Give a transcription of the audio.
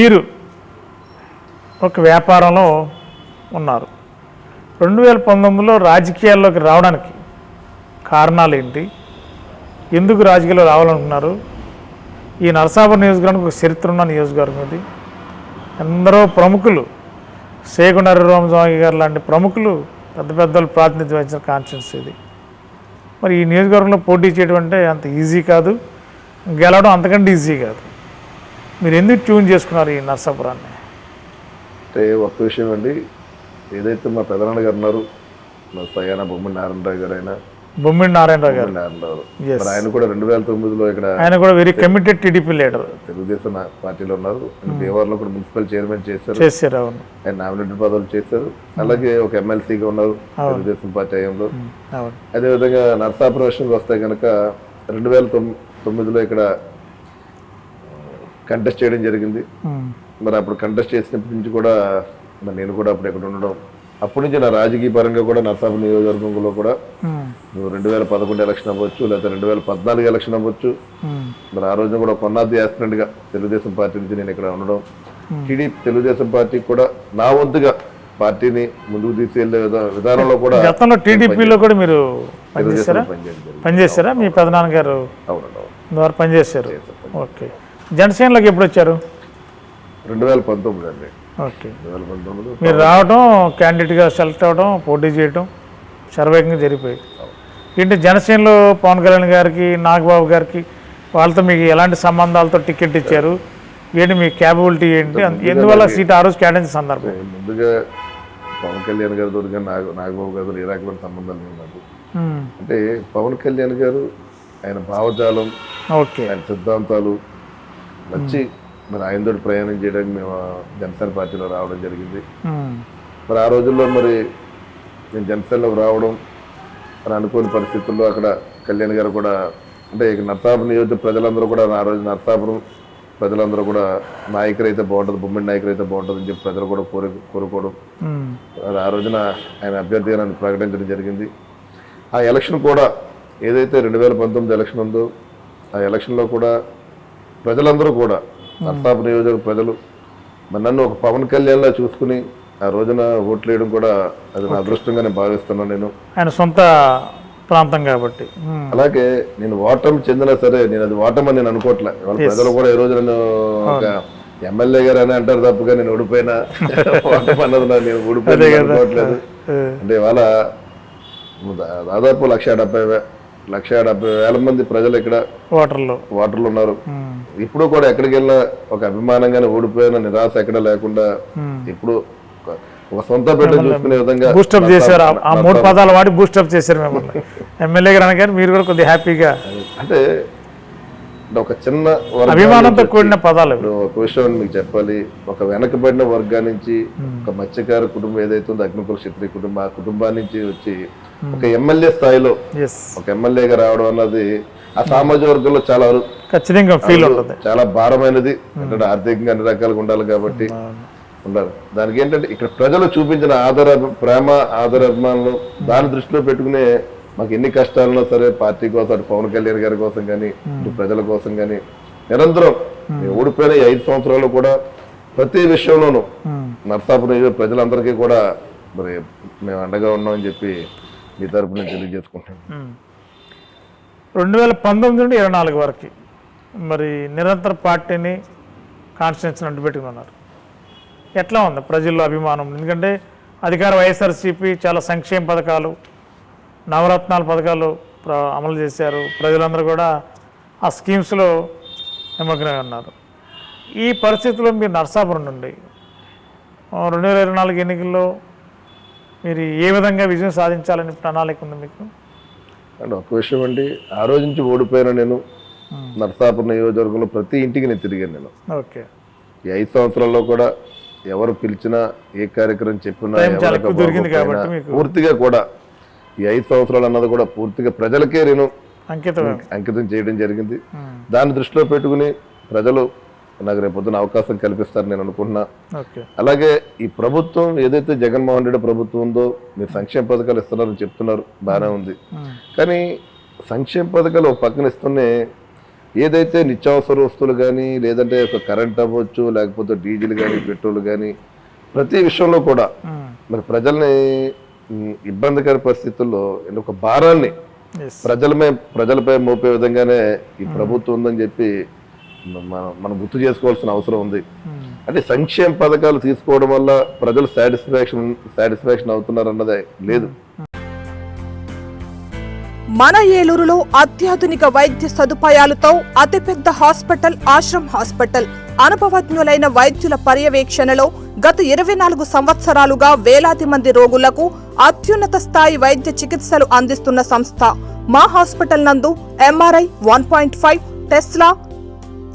మీరు ఒక వ్యాపారంలో ఉన్నారు. రెండు వేల పంతొమ్మిదిలో రాజకీయాల్లోకి రావడానికి కారణాలు ఏంటి? ఎందుకు రాజకీయాల్లో రావాలనుకున్నారు? ఈ నరసాపురం నియోజకవర్గానికి ఒక చరిత్ర ఉన్న నియోజకవర్గం ఇది ఎందరో ప్రముఖులు సేగుండ రామస్వామి గారు లాంటి ప్రముఖులు పెద్ద పెద్దలు ప్రాతినిధ్యం వహించిన కాన్స్టిట్యూన్సీ ఇది. మరి ఈ నియోజకవర్గంలో పోటీ చేయడం అంటే అంత ఈజీ కాదు. గెలవడం అంతకంటే ఈజీ కాదు. మీరు ఎందుకు ట్యూన్ చేసుకున్నారు ఈ నరసాపురాన్ని? అంటే ఒక్క విషయం అండి. ఏదైతే మా పెదనాన్న గారు ఉన్నారు మా సయాన బొమ్మ నారాయణరావు గారు అయినా బొమ్మిడి నారాయణరావు గారు. నారాయణరావు. మరి ఆయన కూడా రెండు వేల తొమ్మిదిలో ఇక్కడ ఆయన కూడా very committed TDP leader. Telugu Desam పార్టీలో ఉన్నారు. ఆయన దేవాలలో కూడా మున్సిపల్ చైర్మన్ చేశారు. చేశారు అవును. ఆయన నామినేటెడ్ పదవులు చేశారు. అలాగే ఒక ఎమ్మెల్సీగా ఉన్నారు తెలుగుదేశం పార్టీ హయాంలో. అవును. అదేవిధంగా నరసాపురం విషయంకి వస్తే కనుక రెండు వేల తొమ్- తొమ్మిదిలో ఇక్కడ కంటెస్ట్ చేయడం జరిగింది. ఉమ్. మరి అప్పుడు కంటెస్ట్ చేసినప్పటి నుంచి కూడా మరి నేను కూడా అప్పుడు ఇక్కడ ఉండడం. అప్పటి నుంచి నా రాజకీయ పరంగా కూడా నరసాపురం నియోజకవర్గంలో కూడా ఉమ్. నువ్వు రెండు వేల పదకొండు ఎలక్షన్ అవ్వచ్చు లేదా రెండు వేల పద్నాలుగు ఎలక్షన్ అవ్వచ్చు. ఉమ్. మరి ఆ రోజున కూడా కొన్నాది యాస్పిరెంట్గా తెలుగుదేశం పార్టీ నుంచి నేను ఇక్కడ ఉండడం. టీడీపీ తెలుగుదేశం పార్టీ కూడా నా వంతుగా పార్టీని ముందుకు తీసుకెళ్ళే విధా- విధానంలో కూడా గతంలో టీడీపీలో కూడా మీరు పనిచేశారా? పనిచేశారా? మీ పెదనాన్నగారు ద్వారా పనిచేశారు. ఓకే. జనసేనలోకి ఎప్పుడు వచ్చారు? రెండు వేల పంతొమ్మిది అండి. ఓకే. రెండు వేల పంతొమ్మిది మీరు రావడం క్యాండిడేట్గా సెలెక్ట్ అవ్వడం పోటీ చేయడం శరవేగంగా జరిగిపోయి ఏంటి జనసేనలో పవన్ కళ్యాణ్ గారికి నాగబాబు గారికి వాళ్ళతో మీకు ఎలాంటి సంబంధాలతో టికెట్ ఇచ్చారు? ఏంటి మీ క్యాపబిలిటీ ఏంటి? ఎందువల్ల సీట్ ఆ రోజు కేటాయించిన సందర్భం? ముందుగా పవన్ కళ్యాణ్ గారితో నాగ నాగబాబు గారితో ఏ రకమైన సంబంధాలు నాకు. అంటే పవన్ కళ్యాణ్ గారు ఆయన భావజాలం ఓకే. ఆయన సిద్ధాంతాలు నచ్చి మరి ఆయనతో ప్రయాణం చేయడానికి మేము జనసేన పార్టీలో రావడం జరిగింది. మరి ఆ రోజుల్లో మరి నేను జనసేనలోకి రావడం మరి అనుకోని పరిస్థితుల్లో అక్కడ కళ్యాణ్ గారు కూడా అంటే ఇక నర్సాపురం నియోజక ప్రజలందరూ కూడా ఆ రోజు నర్సాపురం ప్రజలందరూ కూడా నాయకులు అయితే బాగుంటుంది బొమ్మిడి నాయకులు అయితే బాగుంటుంది అని చెప్పి ప్రజలు కూడా కోరి కోరుకోవడం. ఆ రోజున ఆయన అభ్యర్థిగా నన్ను ప్రకటించడం జరిగింది. ఆ ఎలక్షన్ కూడా ఏదైతే రెండు వేల పంతొమ్మిది ఎలక్షన్ ఉందో ఆ ఎలక్షన్లో కూడా ప్రజలందరూ కూడా నర్సాపు నియోజక ప్రజలు మరి నన్ను ఒక పవన్ కళ్యాణ్లా చూసుకుని ఆ రోజున ఓట్లు వేయడం కూడా అది నా అదృష్టంగా నేను భావిస్తున్నాను నేను. ఆయన సొంత ప్రాంతం కాబట్టి. అలాగే నేను ఓటమి చెందినా సరే నేను అది ఓటమని నేను అనుకోవట్లే ప్రజలు కూడా ఈ రోజు నన్ను ఒక ఎమ్మెల్యే గారు అని అంటారు తప్పుగా నేను ఓడిపోయినా ఓటమి అన్నది నేను ఓడిపోయినా అనుకోవట్లేదు అంటే ఇవాళ దాదాపు లక్ష డెబ్బై లక్ష డెబ్బై వేల మంది ప్రజలు ఇక్కడ ఓటర్లు. ఓటర్లు ఉన్నారు. ఇప్పుడు కూడా ఎక్కడికి వెళ్ళినా ఒక అభిమానంగానే ఓడిపోయిన నిరాశ ఎక్కడ లేకుండా ఇప్పుడు ఒక- ఒక సొంత బిడ్డ చూసుకునే విధంగా బూస్టప్ చేశారు. ఆ- మూడు పదాలు వాడి బూస్టప్ చేశారు మిమ్మల్ని. ఎమ్మెల్యే గారు అనగానే మీరు కూడా కొద్దిగా హ్యాపీగా. అంటే ఒక చిన్న అభిమానంతో కూడిన పదాలు ఒక విషయం మీకు చెప్పాలి. ఒక వెనకబడిన వర్గా నుంచి ఒక మత్స్యకార కుటుంబం ఏదైతే ఉందో అగ్నికుల క్షత్రియ కుటుంబం ఆ కుటుంబాన్ని నుంచి వచ్చి ఒక ఎమ్మెల్యే స్థాయిలో ఒక ఎమ్మెల్యేగా రావడం అన్నది ఆ సామాజిక వర్గంలో చాలా ఖచ్చితంగా ఫీల్ ఉంటుంది. చాలా భారమైనది. అంటే ఆర్థికంగా అన్ని రకాలుగా ఉండాలి కాబట్టి ఉండాలి. దానికి ఏంటంటే ఇక్కడ ప్రజలు చూపించిన ఆదర ప్రేమ ఆదర అభిమానులు దాన్ని దృష్టిలో పెట్టుకునే మాకు ఎన్ని కష్టాలున్నా సరే పార్టీ కోసం అటు పవన్ కళ్యాణ్ గారి కోసం కానీ ఇటు ప్రజల కోసం కానీ నిరంతరం ఓడిపోయిన ఈ ఐదు సంవత్సరాలు కూడా ప్రతి విషయంలోనూ నర్సాపురం ప్రజలందరికీ కూడా మరి మేము అండగా ఉన్నామని చెప్పి మీ తరపు నేను తెలియజేసుకుంటాను రెండు వేల పంతొమ్మిది నుండి ఇరవై నాలుగు వరకు మరి నిరంతర పార్టీని కాన్స్టిట్యూన్సీ అంటుపెట్టుకున్నారు ఎట్లా ఉంది? ప్రజల్లో అభిమానం. ఎందుకంటే అధికార వైఎస్ఆర్సీపీ చాలా సంక్షేమ పథకాలు నవరత్నాల పథకాలు అమలు చేశారు. ప్రజలందరూ కూడా ఆ స్కీమ్స్లో నిమగ్నమై ఉన్నారు. ఈ పరిస్థితుల్లో మీరు నర్సాపురం నుండి రెండు వేల ఇరవై నాలుగు ఎన్నికల్లో మీరు ఏ విధంగా విజయం సాధించాలని ప్రణాళిక ఉంది మీకు? అండ్ ఒక విషయం అండి ఆ రోజు నుంచి ఓడిపోయిన నేను. నర్సాపురం నియోజకవర్గంలో ప్రతి ఇంటికి నేను తిరిగాను నేను. ఓకే. ఈ ఐదు సంవత్సరాల్లో కూడా ఎవరు పిలిచినా ఏ కార్యక్రమం చెప్పినా. పూర్తిగా కూడా ఈ ఐదు సంవత్సరాలు అన్నది కూడా పూర్తిగా ప్రజలకే నేను అంకితం అంకితం చేయడం జరిగింది. దాన్ని దృష్టిలో పెట్టుకుని ప్రజలు నాకు రేపు పొద్దున అవకాశం కల్పిస్తారని నేను అనుకుంటున్నా. అలాగే ఈ ప్రభుత్వం ఏదైతే జగన్మోహన్ రెడ్డి ప్రభుత్వం ఉందో మీరు సంక్షేమ పథకాలు ఇస్తున్నారని చెప్తున్నారు బాగానే ఉంది. కానీ సంక్షేమ పథకాలు ఒక పక్కన ఇస్తూనే ఏదైతే నిత్యావసర వస్తువులు కానీ లేదంటే ఒక కరెంట్ అవ్వచ్చు లేకపోతే డీజిల్ కానీ పెట్రోల్ కానీ ప్రతి విషయంలో కూడా మరి ప్రజల్ని ఇబ్బందికర పరిస్థితుల్లో ఒక భారాన్ని ప్రజలమే ప్రజలపై మోపే విధంగానే ఈ ప్రభుత్వం ఉందని చెప్పి మనం మనం గుర్తు చేసుకోవాల్సిన అవసరం ఉంది. అంటే సంక్షేమ పథకాలు తీసుకోవడం వల్ల ప్రజలు సాటిస్ఫాక్షన్ సాటిస్ఫాక్షన్ అవుతున్నారు అన్నదే లేదు మన ఏలూరులో అత్యాధునిక వైద్య సదుపాయాలతో అతిపెద్ద హాస్పిటల్ ఆశ్రమ్ హాస్పిటల్. అనుభవజ్ఞులైన వైద్యుల పర్యవేక్షణలో గత ఇరవై నాలుగు సంవత్సరాలుగా వేలాది మంది రోగులకు అత్యున్నత స్థాయి వైద్య చికిత్సలు అందిస్తున్న సంస్థ. మా హాస్పిటల్ నందు MRI one point five tesla